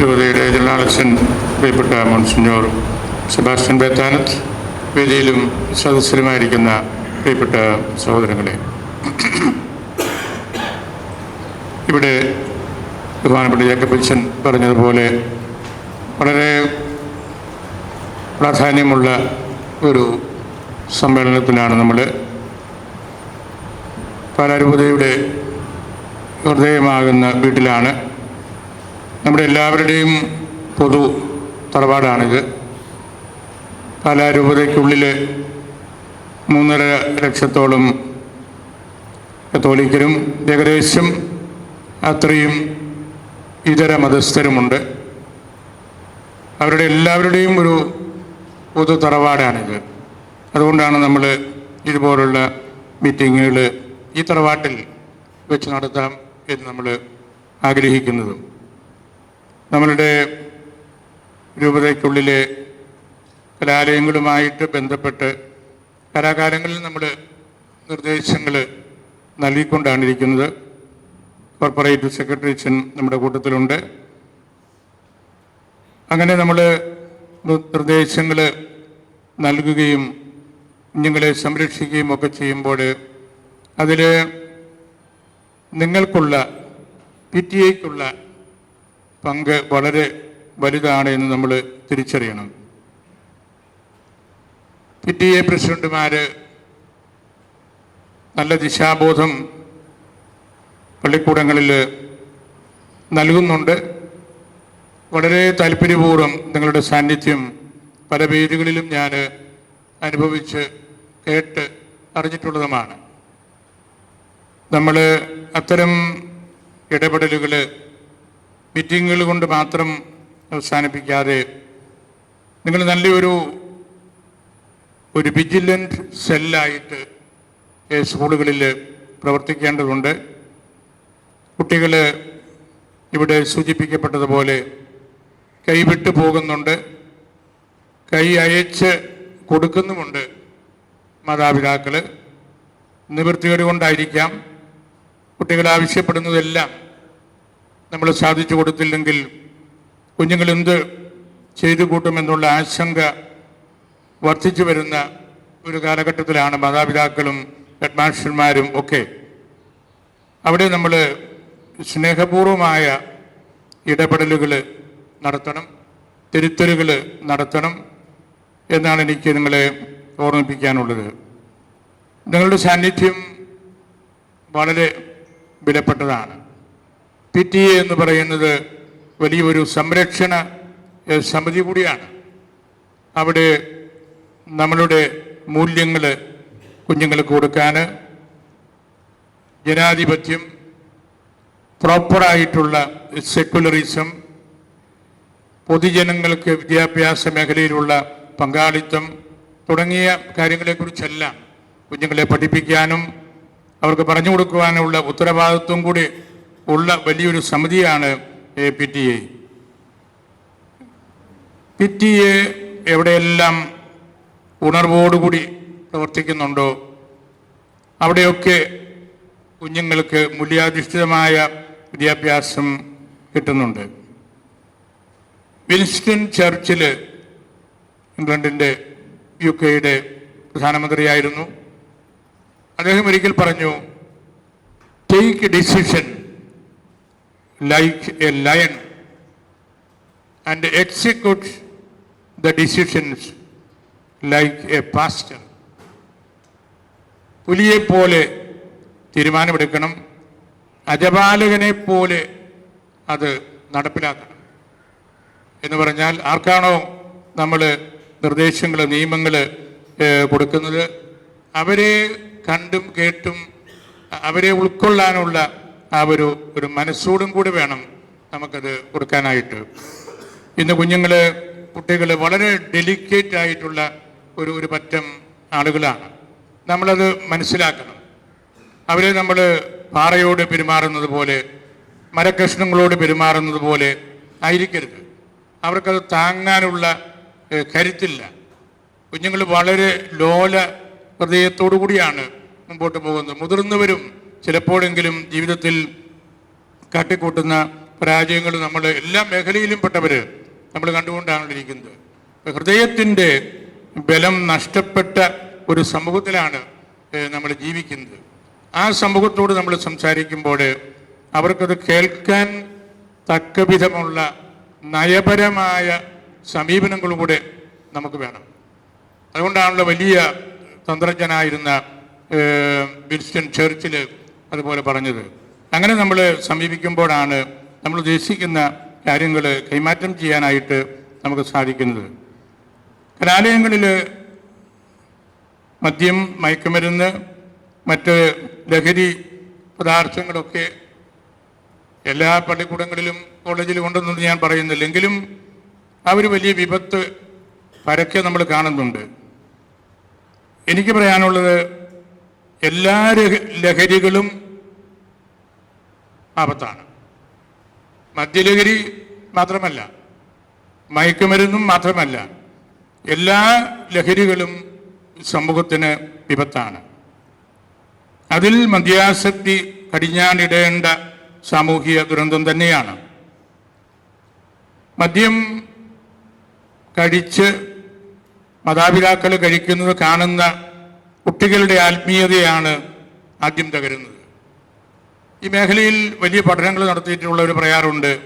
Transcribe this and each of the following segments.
രൂപതയുടെ ജനറാളച്ചൻ പ്രിയപ്പെട്ട monsignor Sebastian Bethanath വേദിയിലും സദസ്യരുമായിരിക്കുന്ന പ്രിയപ്പെട്ട സഹോദരങ്ങളെ. ഇവിടെ ബഹുമാനപ്പെട്ട ജേക്കബിച്ചൻ പറഞ്ഞതുപോലെ വളരെ പ്രാധാന്യമുള്ള ഒരു സമ്മേളനത്തിലാണ് നമ്മൾ പാലാരൂപതയുടെ ഹൃദയമാകുന്ന വീട്ടിലാണ് നമ്മുടെ എല്ലാവരുടെയും പൊതു തറവാടാണിത്. പാലാരൂപതയ്ക്കുള്ളിൽ മൂന്നര ലക്ഷത്തോളം കത്തോലിക്കരും ഏകദേശം അത്രയും ഇതര മതസ്ഥരുമുണ്ട്. അവരുടെ എല്ലാവരുടെയും ഒരു പൊതു തറവാടാണിത്. അതുകൊണ്ടാണ് നമ്മൾ ഇതുപോലുള്ള മീറ്റിങ്ങുകൾ ഈ തറവാട്ടിൽ വെച്ച് നടത്താം എന്ന് നമ്മൾ ആഗ്രഹിക്കുന്നതും. നമ്മളുടെ രൂപതയ്ക്കുള്ളിലെ കലാലയങ്ങളുമായിട്ട് ബന്ധപ്പെട്ട് കലാകാലങ്ങളിൽ നമ്മൾ നിർദ്ദേശങ്ങൾ നൽകിക്കൊണ്ടാണ് ഇരിക്കുന്നത്. കോർപ്പറേറ്റ് സെക്രട്ടറിച്ചൻ നമ്മുടെ കൂട്ടത്തിലുണ്ട്. അങ്ങനെ നമ്മൾ നിർദ്ദേശങ്ങൾ നൽകുകയും കുഞ്ഞുങ്ങളെ സംരക്ഷിക്കുകയും ഒക്കെ ചെയ്യുമ്പോൾ അതിൽ നിങ്ങൾക്കുള്ള പി ടി ഐക്കുള്ള പങ്ക് വളരെ വലുതാണ് എന്ന് നമ്മൾ തിരിച്ചറിയണം. പി ടി എ പ്രസിഡന്റുമാർ നല്ല ദിശാബോധം പള്ളിക്കൂടങ്ങളിൽ നൽകുന്നുണ്ട്. വളരെ താല്പര്യപൂർവം നിങ്ങളുടെ സാന്നിധ്യം പല വേദികളിലും ഞാൻ അനുഭവിച്ച് കേട്ട് അറിഞ്ഞിട്ടുള്ളതുമാണ്. നമ്മൾ അത്തരം ഇടപെടലുകൾ മീറ്റിങ്ങുകൾ കൊണ്ട് മാത്രം അവസാനിപ്പിക്കാതെ നിങ്ങൾ നല്ലൊരു ഒരു വിജിലന്റ് സെല്ലായിട്ട് സ്കൂളുകളിൽ പ്രവർത്തിക്കേണ്ടതുണ്ട്. കുട്ടികൾ ഇവിടെ സൂചിപ്പിക്കപ്പെട്ടതുപോലെ കൈവിട്ടു പോകുന്നുണ്ട്. കൈ അയച്ച് കൊടുക്കുന്നുമുണ്ട് മാതാപിതാക്കൾ നിവൃത്തികേട് കൊണ്ടായിരിക്കാം കുട്ടികൾ ആവശ്യപ്പെടുന്നതെല്ലാം. നമ്മൾ സാധിച്ചു കൊടുത്തില്ലെങ്കിൽ കുഞ്ഞുങ്ങൾ എന്ത് ചെയ്തു കൂട്ടുമെന്നുള്ള ആശങ്ക വർദ്ധിച്ചു വരുന്ന ഒരു കാലഘട്ടത്തിലാണ് മാതാപിതാക്കളും ഹെഡ്മാസ്റ്റർമാരും ഒക്കെ. അവിടെ നമ്മൾ സ്നേഹപൂർവമായ ഇടപെടലുകൾ നടത്തണം തിരുത്തലുകൾ നടത്തണം എന്നാണ് എനിക്ക് നിങ്ങളെ ഓർമ്മിപ്പിക്കാനുള്ളത്. നിങ്ങളുടെ സാന്നിധ്യം വളരെ വിലപ്പെട്ടതാണ്. പി ടി എ എന്ന് പറയുന്നത് വലിയൊരു സംരക്ഷണ സമിതി കൂടിയാണ്. അവിടെ നമ്മളുടെ മൂല്യങ്ങൾ കുഞ്ഞുങ്ങൾക്ക് കൊടുക്കാൻ ജനാധിപത്യം പ്രോപ്പറായിട്ടുള്ള സെക്കുലറിസം പൊതുജനങ്ങൾക്ക് വിദ്യാഭ്യാസ മേഖലയിലുള്ള പങ്കാളിത്തം തുടങ്ങിയ കാര്യങ്ങളെക്കുറിച്ചെല്ലാം കുഞ്ഞുങ്ങളെ പഠിപ്പിക്കാനും അവർക്ക് പറഞ്ഞു കൊടുക്കുവാനുള്ള ഉത്തരവാദിത്വം കൂടി ഉള്ള വലിയൊരു സമിതിയാണ് P T A. P T A എവിടെയെല്ലാം ഉണർവോടുകൂടി പ്രവർത്തിക്കുന്നുണ്ടോ അവിടെയൊക്കെ കുഞ്ഞുങ്ങൾക്ക് മൂല്യാധിഷ്ഠിതമായ വിദ്യാഭ്യാസം കിട്ടുന്നുണ്ട്. വിൻസ്റ്റൺ ചർച്ചിൽ ഇംഗ്ലണ്ടിന്റെ യു കെയുടെ പ്രധാനമന്ത്രിയായിരുന്നു. അദ്ദേഹം ഒരിക്കൽ പറഞ്ഞു take decision like a lion and execute the decisions like a pastor. പുലിയെപ്പോലെ തീരുമാനമെടുക്കണം. അജപാലകനെ പോലെ അത് നടപ്പിലാക്കണം. എന്ന് പറഞ്ഞാൽ ആർക്കാണോ നമ്മൾ നിർദ്ദേശങ്ങൾ നിയമങ്ങൾ കൊടുക്കുന്നത്? അവരെ കണ്ടും കേട്ടും അവരെ ഉൾക്കൊള്ളാനുള്ള ആ ഒരു ഒരു മനസ്സോടും കൂടി വേണം നമുക്കത് കൊടുക്കാനായിട്ട്. ഇന്ന് കുഞ്ഞുങ്ങൾ കുട്ടികൾ വളരെ ഡെലിക്കേറ്റ് ആയിട്ടുള്ള ഒരു ഒരു പറ്റം ആളുകളാണ്. നമ്മളത് മനസ്സിലാക്കണം. അവരെ നമ്മൾ പാറയോട് പെരുമാറുന്നത് പോലെ മരകഷ്ണങ്ങളോട് പെരുമാറുന്നത് പോലെ ആയിരിക്കരുത്. അവർക്കത് താങ്ങാനുള്ള കരുത്തില്ല. കുഞ്ഞുങ്ങൾ വളരെ ലോല ഹൃദയത്തോടു കൂടിയാണ് മുമ്പോട്ട് പോകുന്നത്. മുതിർന്നവരും ചിലപ്പോഴെങ്കിലും ജീവിതത്തിൽ കാട്ടിക്കൂട്ടുന്ന പരാജയങ്ങൾ നമ്മൾ എല്ലാ മേഖലയിലും പെട്ടവർ നമ്മൾ കണ്ടുകൊണ്ടാണ് ഇരിക്കുന്നത്. ഹൃദയത്തിന്റെ ബലം നഷ്ടപ്പെട്ട ഒരു സമൂഹത്തിലാണ് നമ്മൾ ജീവിക്കുന്നത്. ആ സമൂഹത്തോട് നമ്മൾ സംസാരിക്കുമ്പോൾ അവർക്കത് കേൾക്കാൻ തക്ക വിധമുള്ള നയപരമായ സമീപനങ്ങളും കൂടെ നമുക്ക് വേണം. അതുകൊണ്ടാണല്ലോ വലിയ തന്ത്രജ്ഞനായിരുന്ന വിൻസ്റ്റൺ ചർച്ചിൽ അതുപോലെ പറഞ്ഞത്. അങ്ങനെ നമ്മൾ സമീപിക്കുമ്പോഴാണ് നമ്മൾ ഉദ്ദേശിക്കുന്ന കാര്യങ്ങൾ കൈമാറ്റം ചെയ്യാനായിട്ട് നമുക്ക് സാധിക്കുന്നത്. കലാലയങ്ങളിൽ മദ്യം മയക്കുമരുന്ന് മറ്റ് ലഹരി പദാർത്ഥങ്ങളൊക്കെ എല്ലാ പള്ളിക്കൂടങ്ങളിലും കോളേജിലും ഉണ്ടെന്നൊന്നും ഞാൻ പറയുന്നില്ല. എങ്കിലും ആ ഒരു വലിയ വിപത്ത് പരക്കെ നമ്മൾ കാണുന്നുണ്ട്. എനിക്ക് പറയാനുള്ളത് എല്ലാ ലഹരികളും ആപത്താണ്. മദ്യലഹരി മാത്രമല്ല മയക്കുമരുന്നും മാത്രമല്ല എല്ലാ ലഹരികളും സമൂഹത്തിന് വിപത്താണ്. അതിൽ മദ്യാസക്തി കടിഞ്ഞാണിടേണ്ട സാമൂഹിക ദുരന്തം തന്നെയാണ്. മദ്യം കഴിച്ച് മാതാപിതാക്കൾ കഴിക്കുന്നത് കാണുന്ന കുട്ടികളുടെ ആത്മീയതയാണ് ആദ്യം തകരുന്നത്. ഈ മേഖലയിൽ വലിയ പഠനങ്ങൾ നടത്തിയിട്ടുള്ള ഒരു പറയാറുണ്ട്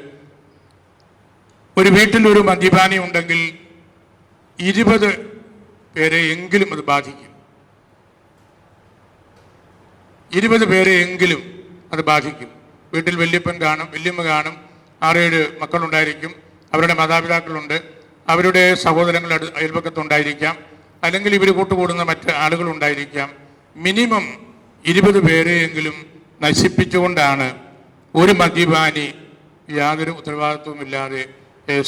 ഒരു വീട്ടിൽ ഒരു മദ്യപാനി ഉണ്ടെങ്കിൽ ഇരുപത് പേരെ എങ്കിലും അത് ബാധിക്കും. ഇരുപത് പേരെ എങ്കിലും അത് ബാധിക്കും. വീട്ടിൽ വല്യപ്പൻ കാണും വല്യമ്മ കാണും ആറേഴ് മക്കളുണ്ടായിരിക്കും. അവരുടെ മാതാപിതാക്കളുണ്ട്. അവരുടെ സഹോദരങ്ങൾ അയൽപക്കത്തുണ്ടായിരിക്കാം. അല്ലെങ്കിൽ ഇവർ കൂട്ടുകൂടുന്ന മറ്റ് ആളുകളുണ്ടായിരിക്കാം മിനിമം ഇരുപത് പേരെയെങ്കിലും നശിപ്പിച്ചുകൊണ്ടാണ് ഒരു മദ്യപാനി യാതൊരു ഉത്തരവാദിത്വമില്ലാതെ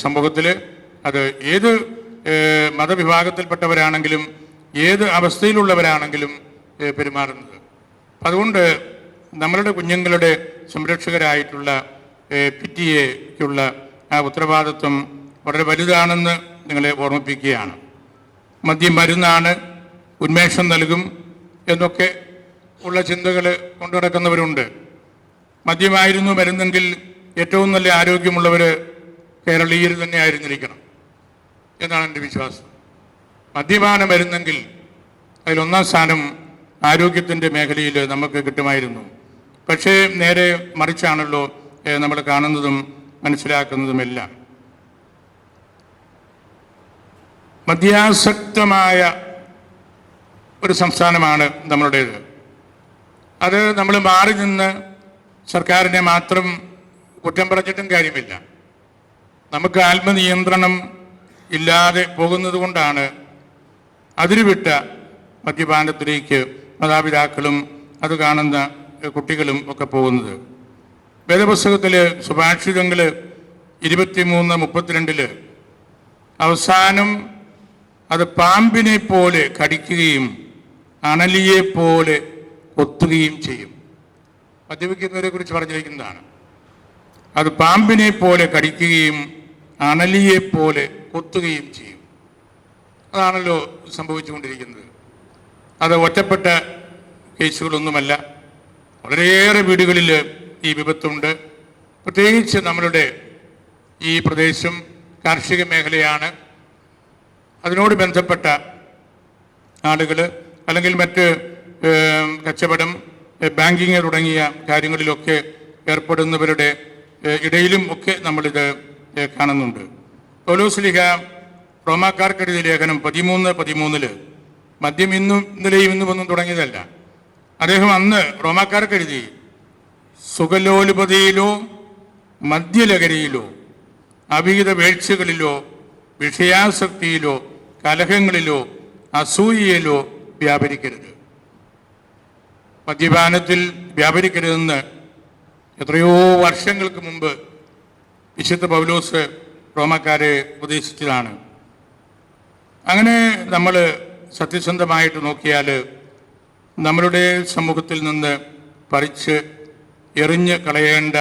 സമൂഹത്തിൽ അത് ഏത് മതവിഭാഗത്തിൽപ്പെട്ടവരാണെങ്കിലും ഏത് അവസ്ഥയിലുള്ളവരാണെങ്കിലും പെരുമാറുന്നത്. അതുകൊണ്ട് നമ്മളുടെ കുഞ്ഞുങ്ങളുടെ സംരക്ഷകരായിട്ടുള്ള പി ടി എക്കുള്ള ആ ഉത്തരവാദിത്വം വളരെ വലുതാണെന്ന് നിങ്ങളെ ഓർമ്മിപ്പിക്കുകയാണ്. മദ്യം മരുന്നാണ് ഉന്മേഷം നൽകും എന്നൊക്കെ ഉള്ള ചിന്തകൾ കൊണ്ടു നടക്കുന്നവരുണ്ട്. മദ്യമായിരുന്നു മരുന്നെങ്കിൽ ഏറ്റവും നല്ല ആരോഗ്യമുള്ളവർ കേരളീയർ തന്നെ ആയിരുന്നിരിക്കണം എന്നാണ് എന്റെ വിശ്വാസം. മദ്യപാന മരുന്നെങ്കിൽ അതിലൊന്നാം സ്ഥാനം ആരോഗ്യത്തിന്റെ മേഖലയിൽ നമുക്ക് കിട്ടുമായിരുന്നു. പക്ഷേ നേരെ മറിച്ചാണല്ലോ നമ്മൾ കാണുന്നതും മനസ്സിലാക്കുന്നതുമെല്ലാം. മദ്യാസക്തമായ ഒരു സംസ്ഥാനമാണ് നമ്മളുടേത്. അത് നമ്മൾ മാറി നിന്ന് സർക്കാരിനെ മാത്രം കുറ്റം പറഞ്ഞിട്ടും കാര്യമില്ല. നമുക്ക് ആത്മനിയന്ത്രണം ഇല്ലാതെ പോകുന്നത് കൊണ്ടാണ് അതിരുവിട്ട മദ്യപാനത്തിലേക്ക് മാതാപിതാക്കളും അത് കാണുന്ന കുട്ടികളും ഒക്കെ പോകുന്നത്. വേദപുസ്തകത്തിൽ സുഭാഷിതങ്ങൾ ഇരുപത്തിമൂന്ന് മുപ്പത്തിരണ്ടിൽ അവസാനം അത് പാമ്പിനെ പോലെ കടിക്കുകയും അണലിയെ പോലെ കൊത്തുകയും ചെയ്യും. മദ്യപിക്കുന്നവരെ കുറിച്ച് പറഞ്ഞിരിക്കുന്നതാണ്. അത് പാമ്പിനെ പോലെ കടിക്കുകയും അണലിയെ പോലെ കൊത്തുകയും ചെയ്യും. അതാണല്ലോ സംഭവിച്ചുകൊണ്ടിരിക്കുന്നത്. അത് ഒറ്റപ്പെട്ട കേസുകളൊന്നുമല്ല. വളരെയേറെ വീടുകളിൽ ഈ വിപത്തുണ്ട്. പ്രത്യേകിച്ച് നമ്മളുടെ ഈ പ്രദേശം കാർഷിക മേഖലയാണ്. അതിനോട് ബന്ധപ്പെട്ട ആളുകൾ അല്ലെങ്കിൽ മറ്റ് കച്ചവടം ബാങ്കിങ് തുടങ്ങിയ കാര്യങ്ങളിലൊക്കെ ഏർപ്പെടുന്നവരുടെ ഇടയിലും ഒക്കെ നമ്മളിത് കാണുന്നുണ്ട്. പൗലോസ്ലിഹ റോമാക്കാർക്കെഴുതിയ ലേഖനം പതിമൂന്ന് പതിമൂന്നിൽ മദ്യം ഇന്നും ഇന്നലെയും ഇന്നും ഒന്നും തുടങ്ങിയതല്ല. അദ്ദേഹം അന്ന് റോമാക്കാർക്കെഴുതി സുഖലോലുപതയിലോ മദ്യലഹരിയിലോ അവിഹിത വേഴ്ചകളിലോ വിഷയാസക്തിയിലോ കലഹങ്ങളിലോ അസൂയയിലോ വ്യാപരിക്കരുത്. മദ്യപാനത്തിൽ വ്യാപരിക്കരുതെന്ന് എത്രയോ വർഷങ്ങൾക്ക് മുമ്പ് വിശുദ്ധ പൗലോസ് റോമക്കാരെ ഉപദേശിച്ചതാണ്. അങ്ങനെ നമ്മൾ സത്യസന്ധമായിട്ട് നോക്കിയാൽ നമ്മളുടെ സമൂഹത്തിൽ നിന്ന് പറിച്ച് എറിഞ്ഞ് കളയേണ്ട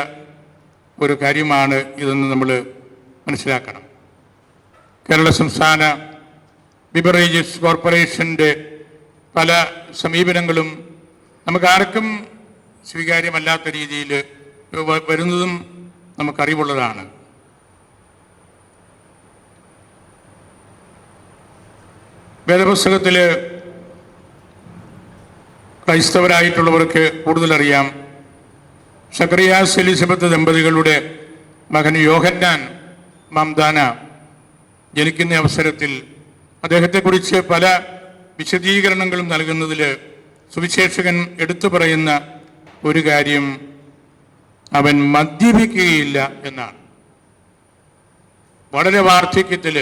ഒരു കാര്യമാണ് ഇതെന്ന് നമ്മൾ മനസ്സിലാക്കണം. കേരള സംസ്ഥാന ബിബറേജസ് കോർപ്പറേഷന്റെ പല സമീപനങ്ങളും നമുക്ക് ആർക്കും സ്വീകാര്യമല്ലാത്ത രീതിയിൽ വരുന്നതും നമുക്കറിവുള്ളതാണ്. വേദപുസ്തകത്തിൽ ക്രൈസ്തവരായിട്ടുള്ളവർക്ക് കൂടുതലറിയാം. സക്രിയാസ് എലിസബത്ത് ദമ്പതികളുടെ മകൻ യോഹന്നാൻ മംദാന ജനിക്കുന്ന അവസരത്തിൽ അദ്ദേഹത്തെക്കുറിച്ച് പല വിശദീകരണങ്ങളും നൽകുന്നതിൽ സുവിശേഷകൻ എടുത്തു പറയുന്ന ഒരു കാര്യം അവൻ മദ്യപിക്കുകയില്ല എന്നാണ്. വളരെ വാർദ്ധക്യത്തിൽ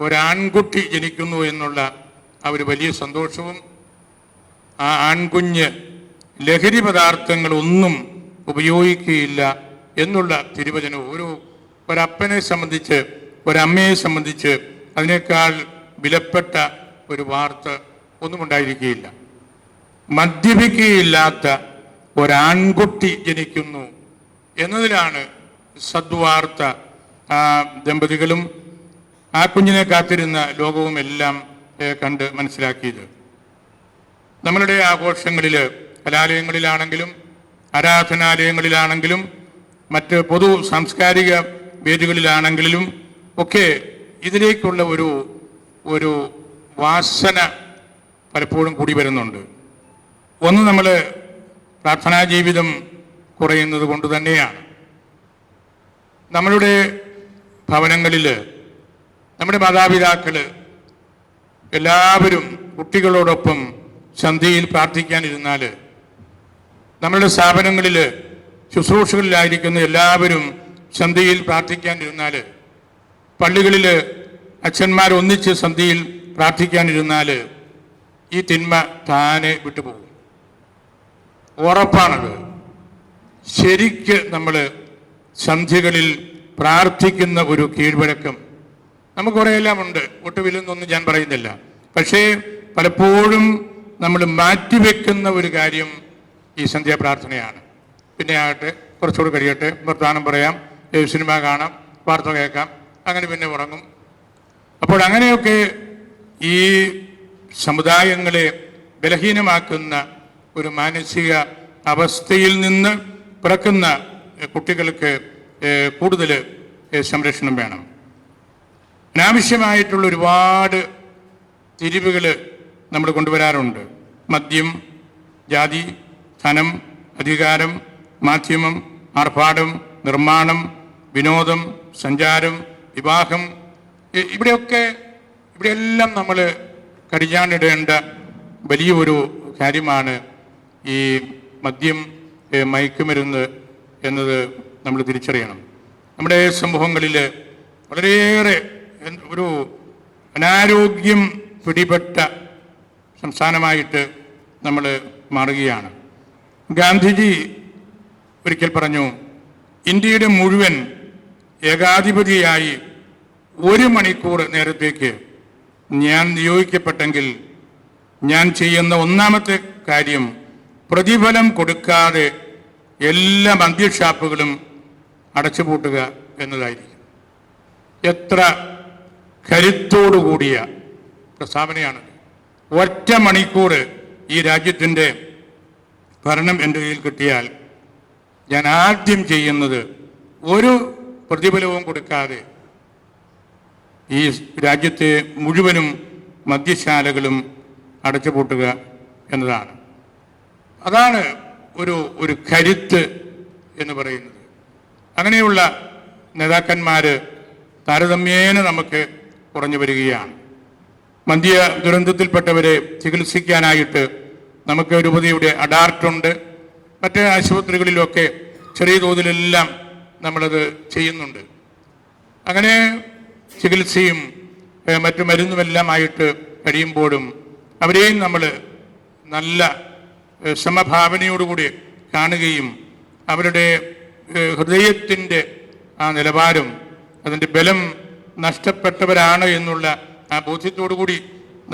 ഒരാൺകുട്ടി ജനിക്കുന്നു എന്നുള്ള ആ ഒരു വലിയ സന്തോഷവും ആ ആൺകുഞ്ഞ് ലഹരി പദാർത്ഥങ്ങളൊന്നും ഉപയോഗിക്കുകയില്ല എന്നുള്ള തിരുവചനം ഒരു ഒരപ്പനെ സംബന്ധിച്ച് ഒരമ്മയെ സംബന്ധിച്ച് അതിനേക്കാൾ വിലപ്പെട്ട ഒരു വാർത്ത ഒന്നും ഉണ്ടായിരിക്കുകയില്ല മദ്യപിക്കുകയില്ലാത്ത ഒരാൺകുട്ടി ജനിക്കുന്നു എന്നതിലാണ് സദ്വാർത്ത ദമ്പതികളും ആ കുഞ്ഞിനെ കാത്തിരുന്ന ലോകവും എല്ലാം കണ്ട് മനസ്സിലാക്കിയത്. നമ്മളുടെ ആഘോഷങ്ങളിൽ കലാലയങ്ങളിലാണെങ്കിലും ആരാധനാലയങ്ങളിലാണെങ്കിലും മറ്റ് പൊതു സാംസ്കാരിക വേദികളിലാണെങ്കിലും ഒക്കെ ഇതിലേക്കുള്ള ഒരു ഒരു വാസന പലപ്പോഴും കൂടി വരുന്നുണ്ട്. ഒന്ന് നമ്മൾ പ്രാർത്ഥനാ ജീവിതം കുറയുന്നത് കൊണ്ട് തന്നെയാണ്. നമ്മളുടെ ഭവനങ്ങളിൽ നമ്മുടെ മാതാപിതാക്കൾ എല്ലാവരും കുട്ടികളോടൊപ്പം സന്ധ്യയിൽ പ്രാർത്ഥിക്കാനിരുന്നാൽ നമ്മളുടെ സ്ഥാപനങ്ങളിൽ ശുശ്രൂഷകളിലായിരിക്കുന്ന എല്ലാവരും സന്ധ്യയിൽ പ്രാർത്ഥിക്കാനിരുന്നാൽ പള്ളികളിൽ അച്ഛന്മാർ ഒന്നിച്ച് സന്ധിയിൽ പ്രാർത്ഥിക്കാനിരുന്നാൽ ഈ തിന്മ താനെ വിട്ടുപോകും. ഉറപ്പാണത്. ശരിക്ക് നമ്മൾ സന്ധ്യകളിൽ പ്രാർത്ഥിക്കുന്ന ഒരു കീഴ്വഴക്കം നമുക്ക് കുറേയെല്ലാം ഉണ്ട്. ഒട്ടുവില്ലെന്നൊന്നും ഞാൻ പറയുന്നില്ല. പക്ഷേ പലപ്പോഴും നമ്മൾ മാറ്റിവെക്കുന്ന ഒരു കാര്യം ഈ സന്ധ്യാ പ്രാർത്ഥനയാണ്. പിന്നെ ആകട്ടെ കുറച്ചുകൂടി കഴിയട്ടെ. വർത്തമാനം പറയാം. സിനിമ കാണാം? വാർത്ത കേൾക്കാം. അങ്ങനെ പിന്നെ ഉറങ്ങും. അപ്പോൾ അങ്ങനെയൊക്കെ ഈ സമുദായങ്ങളെ ബലഹീനമാക്കുന്ന ഒരു മാനസിക അവസ്ഥയിൽ നിന്ന് പിറക്കുന്ന കുട്ടികൾക്ക് കൂടുതൽ സംരക്ഷണം വേണം. അനാവശ്യമായിട്ടുള്ള ഒരുപാട് തിരിവുകൾ നമ്മൾ കൊണ്ടുവരാറുണ്ട്. മദ്യം ജാതി ധനം അധികാരം മാധ്യമം ആർഭാടം നിർമ്മാണം വിനോദം സഞ്ചാരം വിവാഹം ഇവിടെയൊക്കെ ഇവിടെയെല്ലാം നമ്മൾ കടിഞ്ഞാണിടേണ്ട വലിയൊരു കാര്യമാണ് ഈ മദ്യം മയക്കുമരുന്ന് എന്നത് നമ്മൾ തിരിച്ചറിയണം. നമ്മുടെ സമൂഹങ്ങളിൽ വളരെയേറെ ഒരു അനാരോഗ്യം പിടിപെട്ട സംസ്ഥാനമായിട്ട് നമ്മൾ മാറുകയാണ്. ഗാന്ധിജി ഒരിക്കൽ പറഞ്ഞു ഇന്ത്യയുടെ മുഴുവൻ ഏകാധിപതിയായി ഒരു മണിക്കൂർ നേരത്തേക്ക് ഞാൻ നിയോഗിക്കപ്പെട്ടെങ്കിൽ ഞാൻ ചെയ്യുന്ന ഒന്നാമത്തെ കാര്യം പ്രതിഫലം കൊടുക്കാതെ എല്ലാ മദ്യഷാപ്പുകളും അടച്ചുപൂട്ടുക എന്നതായിരിക്കും. എത്ര കരുത്തോടുകൂടിയ പ്രസ്താവനയാണ് ഒറ്റ മണിക്കൂർ ഈ രാജ്യത്തിന്റെ ഭരണം എന്റെ കയ്യിൽ കിട്ടിയാൽ ഞാൻ ആദ്യം ചെയ്യുന്നത് ഒരു പ്രതിഫലവും കൊടുക്കാതെ ഈ രാജ്യത്തെ മുഴുവനും മദ്യശാലകളും അടച്ചുപൂട്ടുക എന്നതാണ്. അതാണ് ഒരു ഒരു കരുത്ത് എന്ന് പറയുന്നത്. അങ്ങനെയുള്ള നേതാക്കന്മാർ താരതമ്യേന നമുക്ക് കുറഞ്ഞു വരികയാണ്. മദ്യ ദുരന്തത്തിൽപ്പെട്ടവരെ ചികിത്സിക്കാനായിട്ട് നമുക്ക് രൂപതയുടെ അഡാർട്ടുണ്ട്. മറ്റ് ആശുപത്രികളിലൊക്കെ ചെറിയ തോതിലെല്ലാം നമ്മളത് ചെയ്യുന്നുണ്ട്. അങ്ങനെ ചികിത്സയും മറ്റു മരുന്നുമെല്ലാമായിട്ട് കഴിയുമ്പോഴും അവരെയും നമ്മൾ നല്ല സമഭാവനയോടുകൂടി കാണുകയും അവരുടെ ഹൃദയത്തിന്റെ ആ നിലവാരം അതിന്റെ ബലം നഷ്ടപ്പെട്ടവരാണ് എന്നുള്ള ആ ബോധ്യത്തോടു കൂടി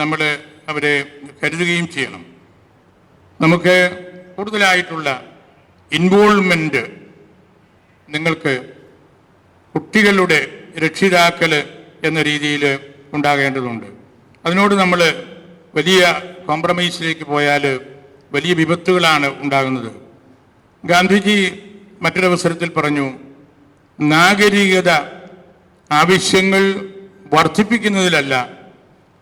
നമ്മൾ അവരെ കരുതുകയും ചെയ്യണം. നമുക്ക് കൂടുതലായിട്ടുള്ള ഇൻവോൾവ്മെന്റ് നിങ്ങൾക്ക് കുട്ടികളുടെ രക്ഷിതാക്കൾ എന്ന രീതിയിൽ ഉണ്ടാകേണ്ടതുണ്ട്. അതിനോട് നമ്മൾ വലിയ കോംപ്രമൈസിലേക്ക് പോയാൽ വലിയ വിപത്തുകളാണ് ഉണ്ടാകുന്നത്. ഗാന്ധിജി മറ്റൊരവസരത്തിൽ പറഞ്ഞു നാഗരികത ആവശ്യങ്ങൾ വർദ്ധിപ്പിക്കുന്നതിലല്ല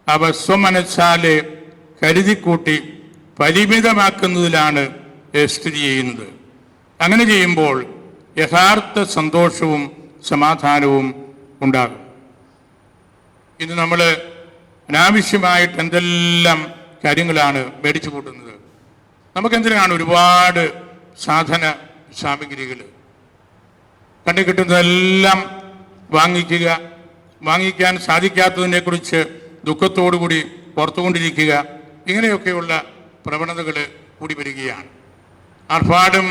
അവ സ്വമനസ്സാലെ കരുതിക്കൂട്ടി പരിമിതമാക്കുന്നതിലാണ് സ്ഥിതി ചെയ്യുന്നത്. അങ്ങനെ ചെയ്യുമ്പോൾ യഥാർത്ഥ സന്തോഷവും സമാധാനവും ഉണ്ടാകും. ഇന്ന് നമ്മൾ അനാവശ്യമായിട്ട് എന്തെല്ലാം കാര്യങ്ങളാണ് മേടിച്ചു കൂട്ടുന്നത്. നമുക്കെന്തിനാണ് ഒരുപാട് സാധന സാമഗ്രികൾ? കണ്ടു കിട്ടുന്നതെല്ലാം വാങ്ങിക്കുക വാങ്ങിക്കാൻ സാധിക്കാത്തതിനെക്കുറിച്ച് ദുഃഖത്തോടുകൂടി പുറത്തുകൊണ്ടിരിക്കുക ഇങ്ങനെയൊക്കെയുള്ള പ്രവണതകൾ കൂടി വരികയാണ്. ആർഭാടം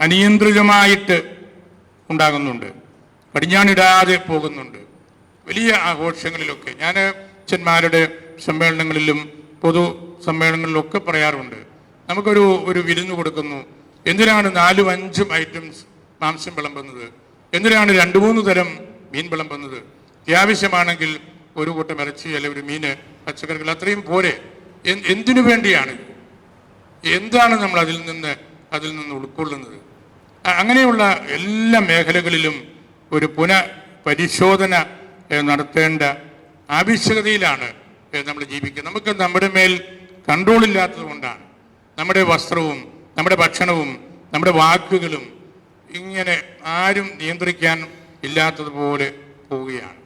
അനിയന്ത്രിതമായിട്ട് ഉണ്ടാകുന്നുണ്ട്. പടിഞ്ഞാണിടാതെ പോകുന്നുണ്ട്. വലിയ ആഘോഷങ്ങളിലൊക്കെ ഞാൻ അച്ഛന്മാരുടെ സമ്മേളനങ്ങളിലും പൊതു സമ്മേളനങ്ങളിലൊക്കെ പറയാറുണ്ട്. നമുക്കൊരു ഒരു വിരുന്ന് കൊടുക്കുന്നു. എന്തിനാണ് നാലും അഞ്ചും ഐറ്റംസ് മാംസം വിളമ്പുന്നത്? എന്തിനാണ് രണ്ട് മൂന്ന് തരം മീൻ വിളമ്പുന്നത്? അത്യാവശ്യമാണെങ്കിൽ ഒരു കൂട്ടം ഇറച്ചി അല്ലെങ്കിൽ ഒരു മീന് പച്ചക്കറികൾ അത്രയും പോരെ. എന്തിനു വേണ്ടിയാണ്? എന്താണ് നമ്മൾ അതിൽ നിന്ന് അതിൽ നിന്ന് ഉൾക്കൊള്ളുന്നത്. അങ്ങനെയുള്ള എല്ലാ മേഖലകളിലും ഒരു പുനഃപരിശോധന നടത്തേണ്ട ആവശ്യകതയിലാണ് നമ്മൾ ജീവിക്കുന്നത് നമുക്ക് നമ്മുടെ മേൽ കൺട്രോൾ ഇല്ലാത്തത് കൊണ്ടാണ്. നമ്മുടെ വസ്ത്രവും നമ്മുടെ ഭക്ഷണവും നമ്മുടെ വാക്കുകളും ഇങ്ങനെ ആരും നിയന്ത്രിക്കാൻ ഇല്ലാത്തതുപോലെ പോവുകയാണ്.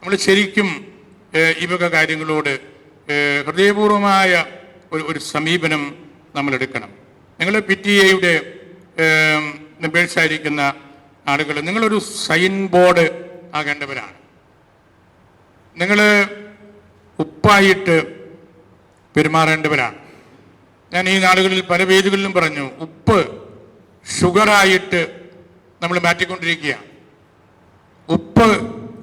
നമ്മൾ ശരിക്കും ഈ വക കാര്യങ്ങളോട് ഹൃദയപൂർവമായ ഒരു ഒരു സമീപനം നമ്മൾ എടുക്കണം. നിങ്ങൾ പി ടി എയുടെ മെമ്പേഴ്സായിരിക്കുന്ന ആളുകൾ നിങ്ങളൊരു സൈൻ ബോർഡ് ആകേണ്ടവരാണ്. നിങ്ങൾ ഉപ്പായിട്ട് പെരുമാറേണ്ടവരാണ്. ഞാൻ ഈ നാളുകളിൽ പല വേദികളിലും പറഞ്ഞു ഉപ്പ് ഷുഗറായിട്ട് നമ്മൾ മാറ്റിക്കൊണ്ടിരിക്കുകയാണ്. ഉപ്പ്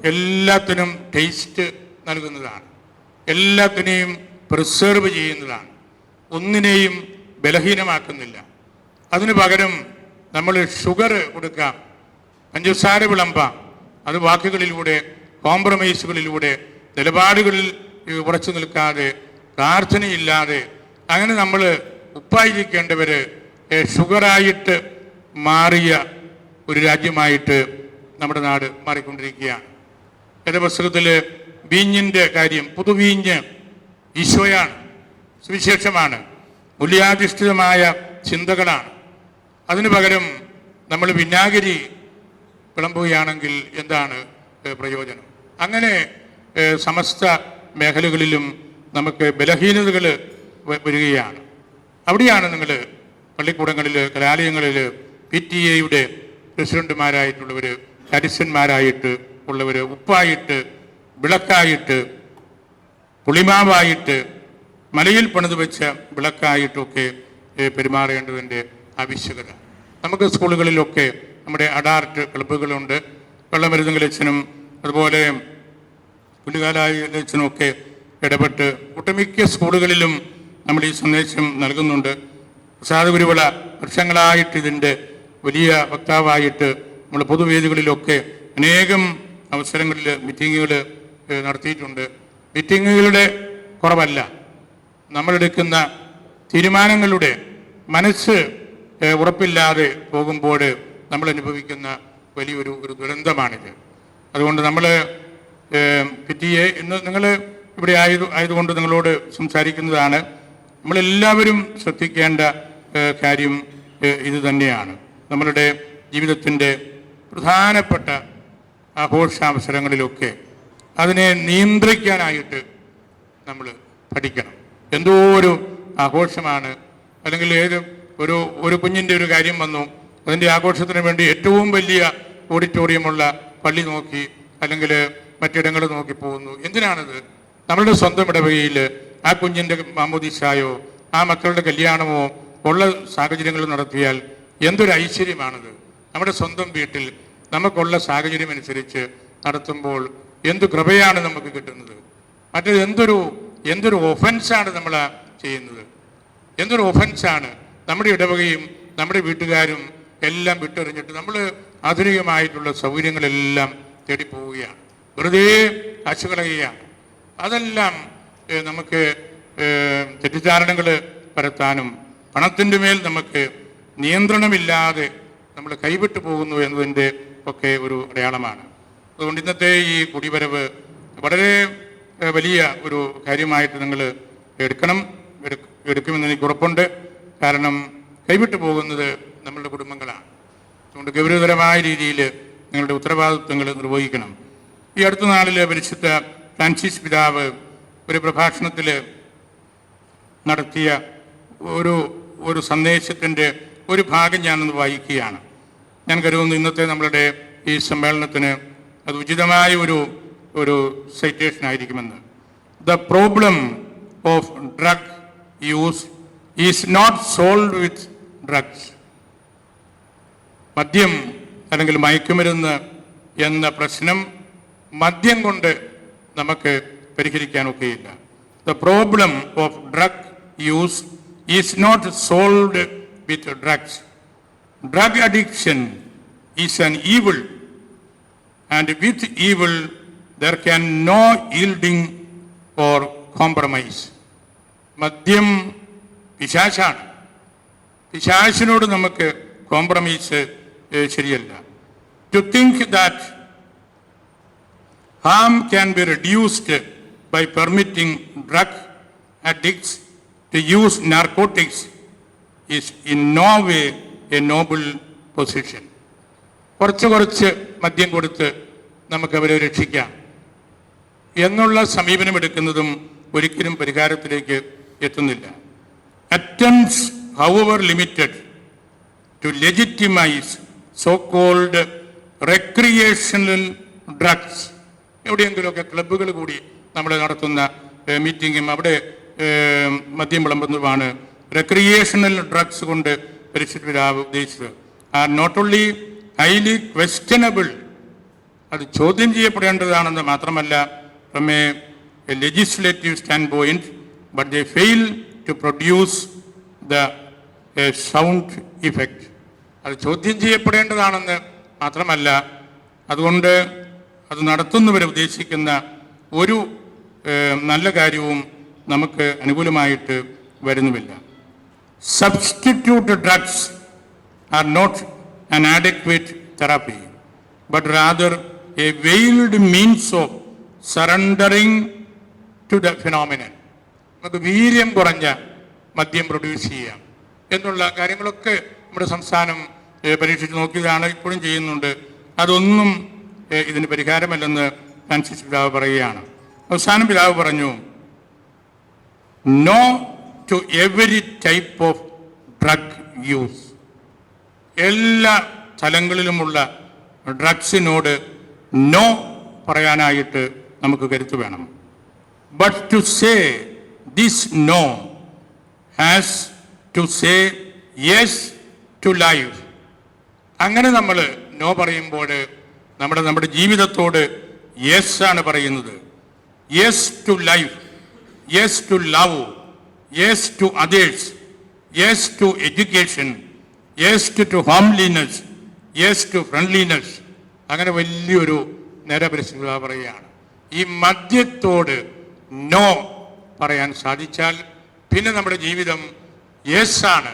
എല്ലാത്തിനും ടേസ്റ്റ് നൽകുന്നതാണ്. എല്ലാത്തിനെയും പ്രിസേർവ് ചെയ്യുന്നതാണ്. ഒന്നിനെയും ബലഹീനമാക്കുന്നില്ല. അതിനു പകരം നമ്മൾ ഷുഗർ കൊടുക്കാം പഞ്ചസാര വിളമ്പാം അത് വാക്കുകളിലൂടെ കോംപ്രമൈസുകളിലൂടെ നിലപാടുകളിൽ ഉറച്ചു നിൽക്കാതെ പ്രാർത്ഥനയില്ലാതെ അങ്ങനെ നമ്മൾ ഉപ്പായിരിക്കേണ്ടവർ ഷുഗറായിട്ട് മാറിയ ഒരു രാജ്യമായിട്ട് നമ്മുടെ നാട് മാറിക്കൊണ്ടിരിക്കുകയാണ്. എന്റെ പുസ്തകത്തിൽ വീഞ്ഞിന്റെ കാര്യം പുതുവീഞ്ഞ് ഈശോയാണ് സുവിശേഷമാണ്. മൂല്യാധിഷ്ഠിതമായ ചിന്തകളാണ്. അതിനു പകരം നമ്മൾ വിനാഗിരി വിളമ്പുകയാണെങ്കിൽ എന്താണ് പ്രയോജനം? അങ്ങനെ സമസ്ത മേഖലകളിലും നമുക്ക് ബലഹീനതകൾ വരികയാണ്. അവിടെയാണ് നിങ്ങൾ പള്ളിക്കൂടങ്ങളിൽ കലാലയങ്ങളിൽ പി ടി എയുടെ പ്രസിഡന്റുമാരായിട്ടുള്ളവർ കരിസ്യന്മാരായിട്ട് ഉള്ളവർ ഉപ്പായിട്ട് വിളക്കായിട്ട് പുളിമാവായിട്ട് മലയിൽ പണിത് വെച്ച വിളക്കായിട്ടൊക്കെ പെരുമാറേണ്ടതിന്റെ ആവശ്യകത. നമുക്ക് സ്കൂളുകളിലൊക്കെ നമ്മുടെ അഡാർട്ട് ക്ലബ്ബുകളുണ്ട്. വെള്ളമരുന്നുകൾ അച്ഛനും അതുപോലെ പുല്ലുകാലായ ഒക്കെ ഇടപെട്ട് ഒട്ടുമിക്ക സ്കൂളുകളിലും നമ്മൾ ഈ സന്ദേശം നൽകുന്നുണ്ട്. സാധുഗുരുവിള വർഷങ്ങളായിട്ട് ഇതിന്റെ വലിയ വക്താവായിട്ട് നമ്മൾ പൊതുവേദികളിലൊക്കെ അനേകം അവസരങ്ങളിൽ മീറ്റിങ്ങുകൾ നടത്തിയിട്ടുണ്ട്. മീറ്റിങ്ങുകളുടെ കുറവല്ല. നമ്മളെടുക്കുന്ന തീരുമാനങ്ങളുടെ മനസ്സ് ഉറപ്പില്ലാതെ പോകുമ്പോൾ നമ്മൾ അനുഭവിക്കുന്ന വലിയൊരു ഒരു ദുരന്തമാണിത്. അതുകൊണ്ട് നമ്മൾ പിറ്റിയെ ഇന്ന് നിങ്ങൾ ഇവിടെ ആയത് ആയതുകൊണ്ട് നിങ്ങളോട് സംസാരിക്കുന്നതാണ്. നമ്മളെല്ലാവരും ശ്രദ്ധിക്കേണ്ട കാര്യം ഇത് തന്നെയാണ്. നമ്മളുടെ ജീവിതത്തിന്റെ പ്രധാനപ്പെട്ട ആഘോഷാവസരങ്ങളിലൊക്കെ അതിനെ നിയന്ത്രിക്കാനായിട്ട് നമ്മൾ പഠിക്കണം. എന്തോ ഒരു ആഘോഷമാണ്. അല്ലെങ്കിൽ ഏത് ഒരു ഒരു കുഞ്ഞിന്റെ ഒരു കാര്യം വന്നു. അതിന്റെ ആഘോഷത്തിന് വേണ്ടി ഏറ്റവും വലിയ ഓഡിറ്റോറിയമുള്ള പള്ളി നോക്കി അല്ലെങ്കിൽ മറ്റിടങ്ങൾ നോക്കി പോകുന്നു. എന്തിനാണിത്? നമ്മളുടെ സ്വന്തം ഇടവകയിൽ ആ കുഞ്ഞിന്റെ മാമോദിസായോ ആ മക്കളുടെ കല്യാണമോ ഉള്ള സാഹചര്യങ്ങൾ നടത്തിയാൽ എന്തൊരു ഐശ്വര്യമാണത്? നമ്മുടെ സ്വന്തം വീട്ടിൽ നമുക്കുള്ള സാഹചര്യം അനുസരിച്ച് നടത്തുമ്പോൾ എന്ത് കൃപയാണ് നമുക്ക് കിട്ടുന്നത്? മറ്റേത് എന്തൊരു എന്തൊരു ഒഫൻസാണ് നമ്മൾ ചെയ്യുന്നത്? എന്തൊരു ഒഫൻസാണ് നമ്മുടെ ഇടവകയും നമ്മുടെ വീട്ടുകാരും എല്ലാം വിട്ടെറിഞ്ഞിട്ട് നമ്മൾ ആധുനികമായിട്ടുള്ള സൗകര്യങ്ങളെല്ലാം തേടിപ്പോവുകയാണ് വെറുതെ കാശ് കളയുകയാണ് അതെല്ലാം നമുക്ക് തെറ്റിദ്ധാരണകൾ പരത്താനും പണത്തിന്റെ മേൽ നമുക്ക് നിയന്ത്രണമില്ലാതെ നമ്മൾ കൈവിട്ടു പോകുന്നു എന്നതിന്റെ ഒക്കെ ഒരു അടയാളമാണ്. അതുകൊണ്ട് ഇന്നത്തെ ഈ കുടിവരവ് വളരെ വലിയ ഒരു കാര്യമായിട്ട് നിങ്ങൾ എടുക്കണം. എടു- എടുക്കുമെന്ന് എനിക്ക് ഉറപ്പുണ്ട്. കാരണം കൈവിട്ടു പോകുന്നത് നമ്മളുടെ കുടുംബങ്ങളാണ്. അതുകൊണ്ട് ഗൗരവതരമായ രീതിയിൽ നിങ്ങളുടെ ഉത്തരവാദിത്വങ്ങൾ നിർവഹിക്കണം. ഈ അടുത്ത നാളിൽ പരിശുദ്ധ ഫ്രാൻസിസ് പിതാവ് ഒരു പ്രഭാഷണത്തിൽ നടത്തിയ ഒരു ഒരു സന്ദേശത്തിന്റെ ഒരു ഭാഗം ഞാനൊന്ന് വായിക്കുകയാണ്. ഞാൻ കരുതുന്നു ഇന്നത്തെ നമ്മളുടെ ഈ സമ്മേളനത്തിന് അത് ഉചിതമായ ഒരു ഒരു സൈറ്റേഷൻ ആയിരിക്കുമെന്ന്. The problem of drug use is not solve with drugs മദ്യം അല്ലെങ്കിൽ മയക്കുമരുന്ന് എന്ന പ്രശ്നം മദ്യം കൊണ്ട് നമുക്ക് പരിഹരിക്കാനൊക്കെയില്ല the problem of drug use is not solved with drugs drug addiction is an evil and with evil there can no yielding or compromise മദ്യം പിശാശാണ് പിശാചിനോട് നമുക്ക് കോംപ്രമൈസ് ഏഹ്, ശരിയല്ല to think that harm can be reduced by permitting drug addicts to use narcotics is in no way a noble position കുറച്ച് കുറച്ച് മദ്യം കൊടുത്ത് നമുക്ക് അവരെ രക്ഷിക്കാം എന്നുള്ള സമീപനം എടുക്കുന്നതും ഒരിക്കലും പരിഹാരത്തിലേക്ക് എത്തുന്നില്ല. Attempts however limited to legitimise so called recreational drugs എവിടെയെങ്കിലുമൊക്കെ ക്ലബ്ബുകൾ കൂടി നമ്മൾ നടത്തുന്ന മീറ്റിങ്ങും അവിടെ മദ്യം വിളമ്പുന്നതുമാണ് റെക്രിയേഷണൽ ഡ്രഗ്സ് കൊണ്ട് പരിശുദ്ധ ഉദ്ദേശിച്ചത്. Are not only highly questionable അത് ചോദ്യം ചെയ്യപ്പെടേണ്ടതാണെന്ന് മാത്രമല്ല from a legislative standpoint, but they fail to produce the a sound effect. അത് ചോദ്യം ചെയ്യപ്പെടേണ്ടതാണെന്ന് മാത്രമല്ല അതുകൊണ്ട് അത് നടത്തുന്നവർ ഉദ്ദേശിക്കുന്ന ഒരു നല്ല കാര്യവും നമുക്ക് അനുകൂലമായിട്ട് വരുന്നുമില്ല substitute drugs are not an adequate therapy but rather a veiled means of surrendering to the phenomenon. നമുക്ക് വീര്യം കുറഞ്ഞ മദ്യം പ്രൊഡ്യൂസ് ചെയ്യാം എന്നുള്ള കാര്യങ്ങളൊക്കെ നമ്മുടെ സംസ്ഥാനം പരീക്ഷിച്ച് നോക്കിയതാണ് ഇപ്പോഴും ചെയ്യുന്നുണ്ട്. അതൊന്നും ഇതിന് പരിഹാരമല്ലെന്ന് ഫ്രാൻസിസ് പിതാവ് പറയുകയാണ്. അവസാനം പിതാവ് പറഞ്ഞു no to every type of drug use എല്ലാ തലങ്ങളിലുമുള്ള ഡ്രഗ്സിനോട് നോ പറയാനായിട്ട് നമുക്ക് കരുത്തു വേണം. But to say this no has to say yes to life അങ്ങനെ നമ്മൾ നോ പറയുമ്പോൾ നമ്മുടെ നമ്മുടെ ജീവിതത്തോട് യെസ് ആണ് പറയുന്നത്. Yes to life yes to love yes to others yes to education yes to to homeliness yes to friendliness അങ്ങനെ വലിയൊരു നേരപരിശീലന പറയുകയാണ്. ഈ മദ്യത്തോട് നോ പറയാൻ സാധിച്ചാൽ പിന്നെ നമ്മുടെ ജീവിതം യെസ് ആണ്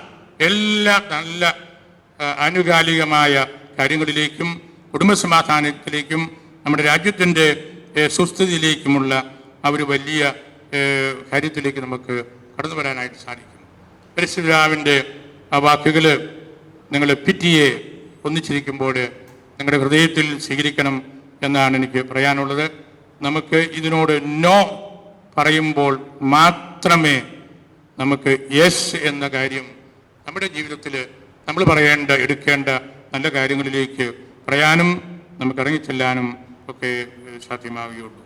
എല്ലാ നല്ല ആനുകാലികമായ കാര്യങ്ങളിലേക്കും കുടുംബസമാധാനത്തിലേക്കും നമ്മുടെ രാജ്യത്തിന്റെ സുസ്ഥിതിയിലേക്കുമുള്ള ആ ഒരു വലിയ കാര്യത്തിലേക്ക് നമുക്ക് കടന്നു വരാനായിട്ട് സാധിക്കും. പരിശുദ്ധാവിന്റെ ആ വാക്കുകൾ നിങ്ങൾ പിറ്റിയെ ഒന്നിച്ചിരിക്കുമ്പോൾ നിങ്ങളുടെ ഹൃദയത്തിൽ സ്വീകരിക്കണം എന്നാണ് എനിക്ക് പറയാനുള്ളത്. നമുക്ക് ഇതിനോട് നോ പറയുമ്പോൾ മാത്രമേ നമുക്ക് യെസ് എന്ന കാര്യം നമ്മുടെ ജീവിതത്തിൽ നമ്മൾ പറയേണ്ട എടുക്കേണ്ട നല്ല കാര്യങ്ങളിലേക്ക് പറയാനും നമുക്ക് ഇറങ്ങിച്ചെല്ലാനും ഒക്കെ സാധ്യമാവുകയുള്ളൂ.